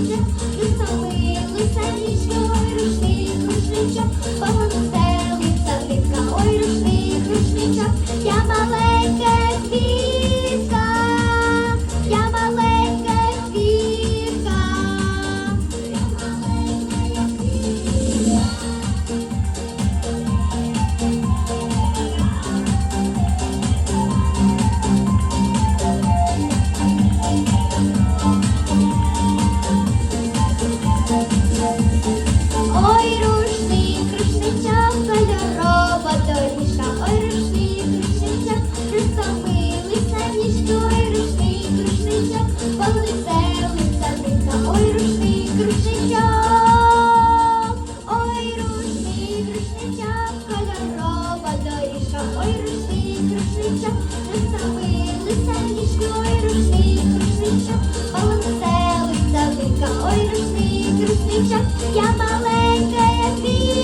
Ich рушничок, я маленька, як